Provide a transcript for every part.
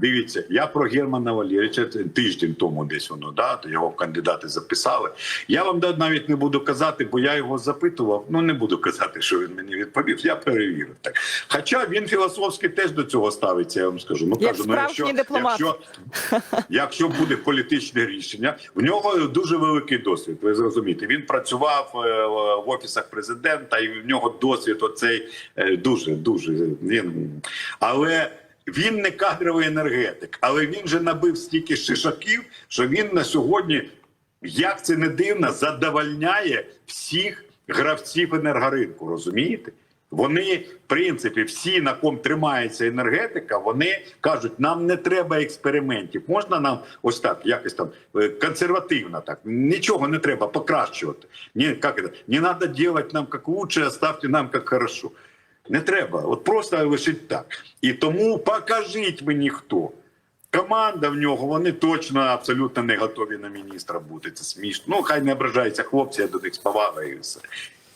Дивіться, я про Германа Валерійовича тиждень тому десь воно да його кандидати записали. Я вам да, навіть не буду казати, бо я його запитував. Ну не буду казати, що він мені відповів. Я перевірив так. Хоча він філософськи теж до цього ставиться. Я вам скажу. Ну кажу, ну якщо, якщо, якщо буде політичне рішення, в нього дуже великий досвід. Ви зрозумієте, він працював е, в офісах президента, і в нього досвід оцей е, дуже дуже він. Але він не кадровий енергетик, але він же набив стільки шишаків, що він на сьогодні, як це не дивно, задовольняє всіх гравців енергоринку. Розумієте? Вони, в принципі, всі, на ком тримається енергетика, вони кажуть, нам не треба експериментів. Можна нам ось так, якось там е, консервативно, так нічого не треба покращувати. Ні, як це, не треба робити нам як лучше, оставте нам як хорошо. Не треба. От просто лишить так. І тому покажіть мені хто. Команда в нього, вони точно абсолютно не готові на міністра бути. Це смішно. Ну, хай не ображаються хлопці, я до них з повагою все.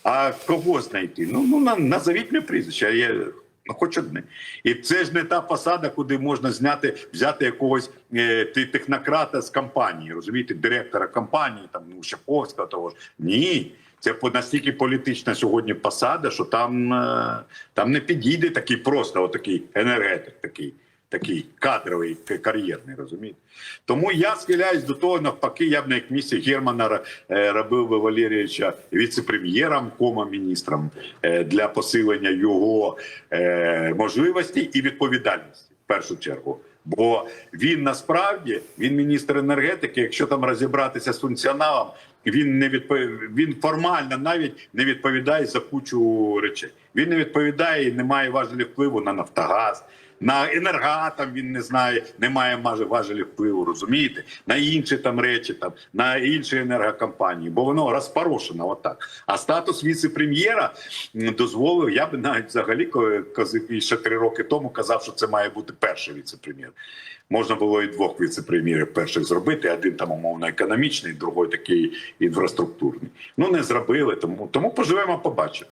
А кого знайти? Ну, ну назовіть мені прізвище, я ну, хоч одне. І це ж не та посада, куди можна зняти, взяти якогось е, технократа з компанії, розумієте, директора компанії, там ну, Шаповського того ж. Ні. Це настільки політична сьогодні посада, що там, е, там не підійде такий просто отакий енергетик, такий, такий кадровий, кар'єрний, розумієте? Тому я схиляюсь до того, навпаки, я б на як місці Германа е, робив би Валерійовича віце-прем'єром, кома-міністром е, для посилення його можливостей і відповідальності в першу чергу. Бо він насправді він міністр енергетики. Якщо там розібратися з функціоналом, він не відпов... він формально навіть не відповідає за кучу речей. Він не відповідає і не має важелів впливу на Нафтогаз. На енергоатом він не знає, не має майже важелів впливу, розумієте? На інші там речі, там на інші енергокомпанії, бо воно розпорошено отак. А статус віце-прем'єра дозволив. Я би навіть взагалі ще три роки тому казав, що це має бути перший віце-прем'єр. Можна було і двох віце-прем'єрів перших зробити. Один там умовно економічний, другий такий інфраструктурний. Ну не зробили, тому тому поживемо, побачимо.